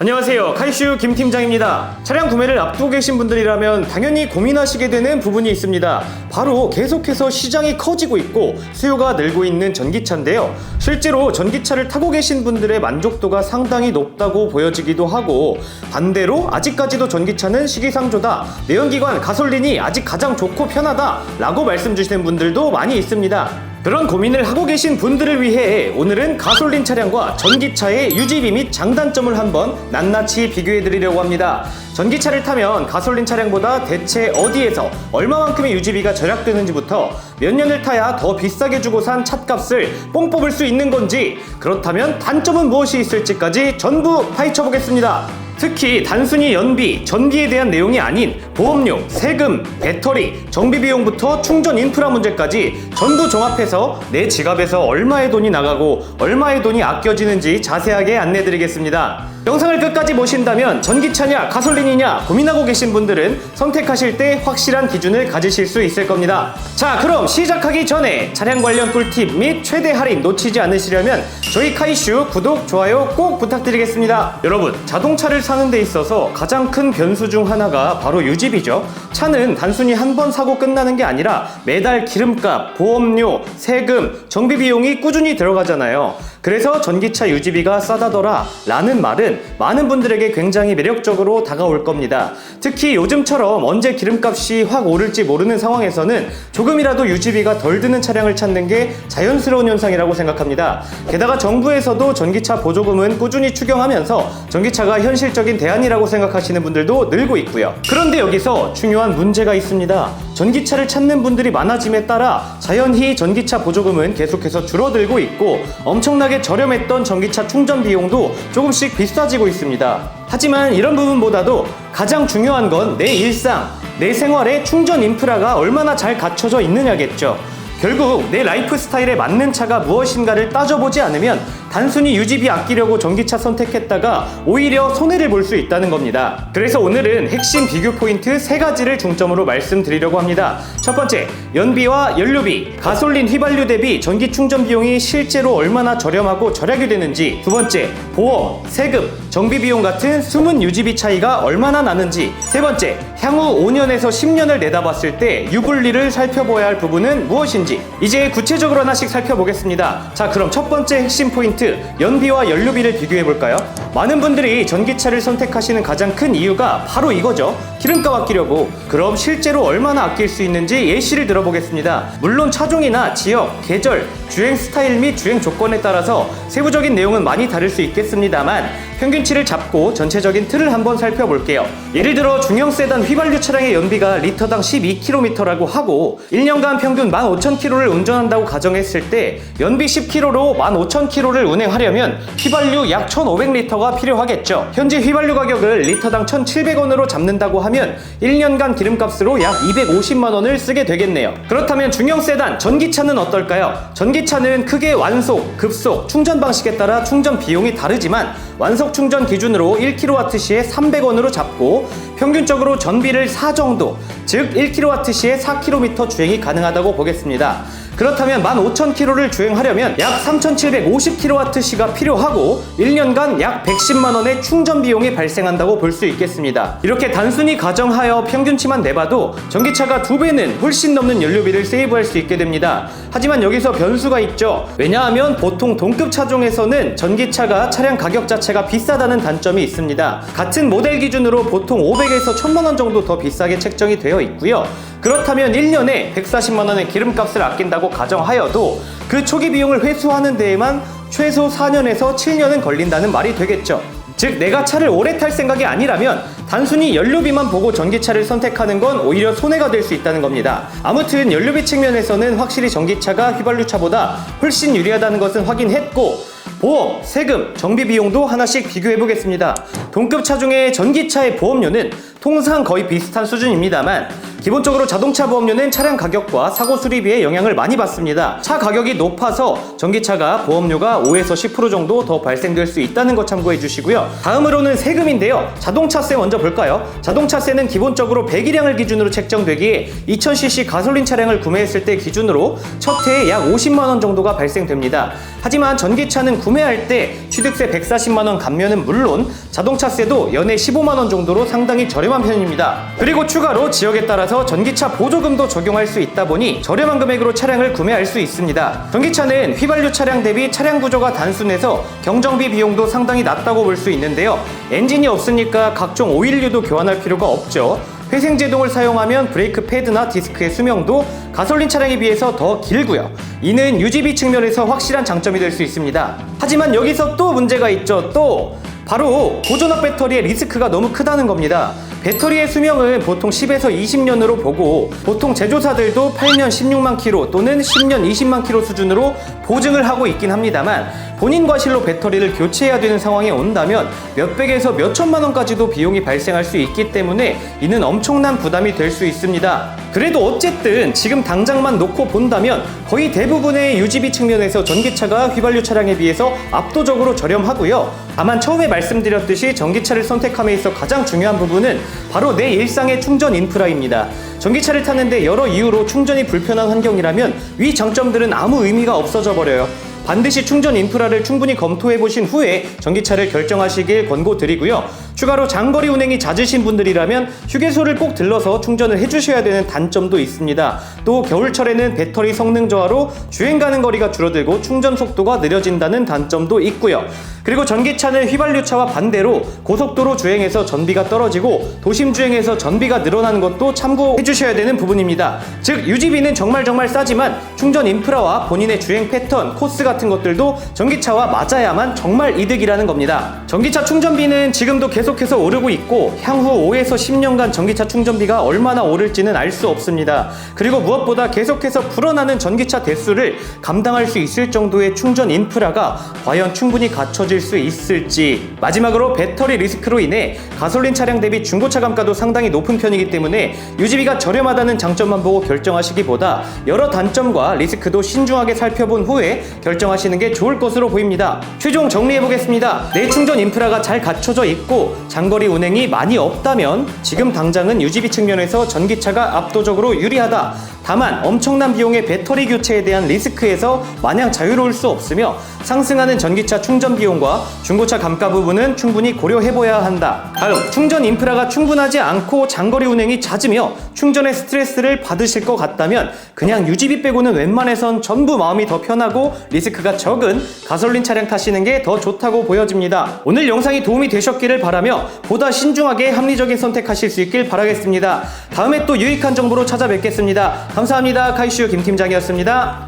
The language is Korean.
안녕하세요. 카이슈 김 팀장입니다. 차량 구매를 앞두고 계신 분들이라면 당연히 고민하시게 되는 부분이 있습니다. 바로 계속해서 시장이 커지고 있고 수요가 늘고 있는 전기차인데요. 실제로 전기차를 타고 계신 분들의 만족도가 상당히 높다고 보여지기도 하고 반대로 아직까지도 전기차는 시기상조다. 내연기관 가솔린이 아직 가장 좋고 편하다. 라고 말씀 주시는 분들도 많이 있습니다. 그런 고민을 하고 계신 분들을 위해 오늘은 가솔린 차량과 전기차의 유지비 및 장단점을 한번 낱낱이 비교해 드리려고 합니다. 전기차를 타면 가솔린 차량보다 대체 어디에서 얼마만큼의 유지비가 절약되는지부터 몇 년을 타야 더 비싸게 주고 산 찻값을 뽕 뽑을 수 있는 건지 그렇다면 단점은 무엇이 있을지까지 전부 파헤쳐 보겠습니다. 특히 단순히 연비, 전기에 대한 내용이 아닌 보험료, 세금, 배터리, 정비 비용부터 충전 인프라 문제까지 전부 종합해서 내 지갑에서 얼마의 돈이 나가고 얼마의 돈이 아껴지는지 자세하게 안내 드리겠습니다. 영상을 끝까지 보신다면 전기차냐 가솔린이냐 고민하고 계신 분들은 선택하실 때 확실한 기준을 가지실 수 있을 겁니다. 자, 그럼 시작하기 전에 차량 관련 꿀팁 및 최대 할인 놓치지 않으시려면 저희 카이슈 구독, 좋아요 꼭 부탁드리겠습니다. 여러분, 자동차를 사는 데 있어서 가장 큰 변수 중 하나가 바로 유지비죠. 차는 단순히 한 번 사고 끝나는 게 아니라 매달 기름값, 보험료, 세금, 정비 비용이 꾸준히 들어가잖아요. 그래서 전기차 유지비가 싸다더라 라는 말은 많은 분들에게 굉장히 매력적으로 다가올 겁니다. 특히 요즘처럼 언제 기름값이 확 오를지 모르는 상황에서는 조금이라도 유지비가 덜 드는 차량을 찾는 게 자연스러운 현상이라고 생각합니다. 게다가 정부에서도 전기차 보조금은 꾸준히 추경하면서 전기차가 현실적 인 대안이라고 생각하시는 분들도 늘고 있고요. 그런데 여기서 중요한 문제가 있습니다. 전기차를 찾는 분들이 많아짐에 따라 자연히 전기차 보조금은 계속해서 줄어들고 있고 엄청나게 저렴했던 전기차 충전 비용도 조금씩 비싸지고 있습니다. 하지만 이런 부분보다도 가장 중요한 건 내 일상, 내 생활에 충전 인프라가 얼마나 잘 갖춰져 있느냐겠죠. 결국 내 라이프 스타일에 맞는 차가 무엇인가를 따져보지 않으면 단순히 유지비 아끼려고 전기차 선택했다가 오히려 손해를 볼 수 있다는 겁니다. 그래서 오늘은 핵심 비교 포인트 세 가지를 중점으로 말씀드리려고 합니다. 첫 번째, 연비와 연료비, 가솔린 휘발유 대비 전기 충전 비용이 실제로 얼마나 저렴하고 절약이 되는지. 두 번째, 보험, 세금, 정비 비용 같은 숨은 유지비 차이가 얼마나 나는지. 세 번째, 향후 5년에서 10년을 내다봤을 때 유불리를 살펴봐야 할 부분은 무엇인지. 이제 구체적으로 하나씩 살펴보겠습니다. 자, 그럼 첫 번째 핵심 포인트, 연비와 연료비를 비교해 볼까요? 많은 분들이 전기차를 선택하시는 가장 큰 이유가 바로 이거죠. 기름값 아끼려고. 그럼 실제로 얼마나 아낄 수 있는지 예시를 들어보겠습니다. 물론 차종이나 지역, 계절, 주행 스타일 및 주행 조건에 따라서 세부적인 내용은 많이 다를 수 있겠습니다만 평균치를 잡고 전체적인 틀을 한번 살펴볼게요. 예를 들어 중형 세단 휘발유 차량의 연비가 리터당 12km라고 하고 1년간 평균 15,000km를 운전한다고 가정했을 때 연비 10km로 15,000km를 운행하려면 휘발유 약 1,500리터가 필요하겠죠. 현재 휘발유 가격을 리터당 1,700원으로 잡는다고 하면 1년간 기름값으로 약 250만 원을 쓰게 되겠네요. 그렇다면 중형 세단 전기차는 어떨까요? 전기차는 크게 완속, 급속, 충전 방식에 따라 충전 비용이 다르지만 완속 충전 기준으로 1kWh에 300원으로 잡고 평균적으로 전비를 4 정도, 즉 1kWh에 4km 주행이 가능하다고 보겠습니다. 그렇다면 15,000km를 주행하려면 약 3,750kWh가 필요하고 1년간 약 110만 원의 충전 비용이 발생한다고 볼 수 있겠습니다. 이렇게 단순히 가정하여 평균치만 내봐도 전기차가 두 배는 훨씬 넘는 연료비를 세이브할 수 있게 됩니다. 하지만 여기서 변수가 있죠. 왜냐하면 보통 동급 차종에서는 전기차가 차량 가격 자체가 비싸다는 단점이 있습니다. 같은 모델 기준으로 보통 500에서 1000만 원 정도 더 비싸게 책정이 되어 있고요. 그렇다면 1년에 140만 원의 기름값을 아낀다고 가정하여도 그 초기 비용을 회수하는 데에만 최소 4년에서 7년은 걸린다는 말이 되겠죠. 즉 내가 차를 오래 탈 생각이 아니라면 단순히 연료비만 보고 전기차를 선택하는 건 오히려 손해가 될 수 있다는 겁니다. 아무튼 연료비 측면에서는 확실히 전기차가 휘발유차보다 훨씬 유리하다는 것은 확인했고 보험, 세금, 정비 비용도 하나씩 비교해 보겠습니다. 동급 차 중에 전기차의 보험료는 통상 거의 비슷한 수준입니다만 기본적으로 자동차 보험료는 차량 가격과 사고 수리비에 영향을 많이 받습니다. 차 가격이 높아서 전기차가 보험료가 5에서 10% 정도 더 발생될 수 있다는 것 참고해 주시고요. 다음으로는 세금인데요. 자동차세 먼저 볼까요? 자동차세는 기본적으로 배기량을 기준으로 책정되기에 2000cc 가솔린 차량을 구매했을 때 기준으로 첫 해에 약 50만 원 정도가 발생됩니다. 하지만 전기차는 구매할 때 취득세 140만 원 감면은 물론 자동차세도 연에 15만 원 정도로 상당히 저렴한 편입니다. 그리고 추가로 지역에 따라 서 전기차 보조금도 적용할 수 있다 보니 저렴한 금액으로 차량을 구매할 수 있습니다. 전기차는 휘발유 차량 대비 차량 구조가 단순해서 경정비 비용도 상당히 낮다고 볼 수 있는데요. 엔진이 없으니까 각종 오일류도 교환할 필요가 없죠. 회생 제동을 사용하면 브레이크 패드나 디스크의 수명도 가솔린 차량에 비해서 더 길고요. 이는 유지비 측면에서 확실한 장점이 될 수 있습니다. 하지만 여기서 또 문제가 있죠. 또 바로 고전압 배터리의 리스크가 너무 크다는 겁니다. 배터리의 수명은 보통 10에서 20년으로 보고 보통 제조사들도 8년 16만 킬로 또는 10년 20만 킬로 수준으로 보증을 하고 있긴 합니다만 본인 과실로 배터리를 교체해야 되는 상황에 온다면 몇백에서 몇천만 원까지도 비용이 발생할 수 있기 때문에 이는 엄청난 부담이 될 수 있습니다. 그래도 어쨌든 지금 당장만 놓고 본다면 거의 대부분의 유지비 측면에서 전기차가 휘발유 차량에 비해서 압도적으로 저렴하고요. 다만 처음에 말씀드렸듯이 전기차를 선택함에 있어 가장 중요한 부분은 바로 내 일상의 충전 인프라입니다. 전기차를 타는데 여러 이유로 충전이 불편한 환경이라면 위 장점들은 아무 의미가 없어져 버려요. 반드시 충전 인프라를 충분히 검토해 보신 후에 전기차를 결정하시길 권고드리고요. 추가로 장거리 운행이 잦으신 분들이라면 휴게소를 꼭 들러서 충전을 해주셔야 되는 단점도 있습니다. 또 겨울철에는 배터리 성능 저하로 주행 가는 거리가 줄어들고 충전 속도가 느려진다는 단점도 있고요. 그리고 전기차는 휘발유차와 반대로 고속도로 주행에서 전비가 떨어지고 도심 주행에서 전비가 늘어나는 것도 참고해 주셔야 되는 부분입니다. 즉 유지비는 정말 정말 싸지만 충전 인프라와 본인의 주행 패턴, 코스 같은 것들도 전기차와 맞아야만 정말 이득이라는 겁니다. 전기차 충전비는 지금도 계속 해서 오르고 있고 향후 5에서 10년간 전기차 충전비가 얼마나 오를지는 알 수 없습니다. 그리고 무엇보다 계속해서 불어나는 전기차 대수를 감당할 수 있을 정도의 충전 인프라가 과연 충분히 갖춰질 수 있을지 마지막으로 배터리 리스크로 인해 가솔린 차량 대비 중고차 감가도 상당히 높은 편이기 때문에 유지비가 저렴하다는 장점만 보고 결정하시기보다 여러 단점과 리스크도 신중하게 살펴본 후에 결정하시는 게 좋을 것으로 보입니다. 최종 정리해 보겠습니다. 내 충전 인프라가 잘 갖춰져 있고 장거리 운행이 많이 없다면 지금 당장은 유지비 측면에서 전기차가 압도적으로 유리하다. 다만 엄청난 비용의 배터리 교체에 대한 리스크에서 마냥 자유로울 수 없으며 상승하는 전기차 충전 비용과 중고차 감가 부분은 충분히 고려해봐야 한다. 다음, 충전 인프라가 충분하지 않고 장거리 운행이 잦으며 충전에 스트레스를 받으실 것 같다면 그냥 유지비 빼고는 웬만해선 전부 마음이 더 편하고 리스크가 적은 가솔린 차량 타시는 게 더 좋다고 보여집니다. 오늘 영상이 도움이 되셨기를 바라 며 보다 신중하게 합리적인 선택하실 수 있길 바라겠습니다. 다음에 또 유익한 정보로 찾아뵙겠습니다. 감사합니다. 카이슈 김 팀장이었습니다.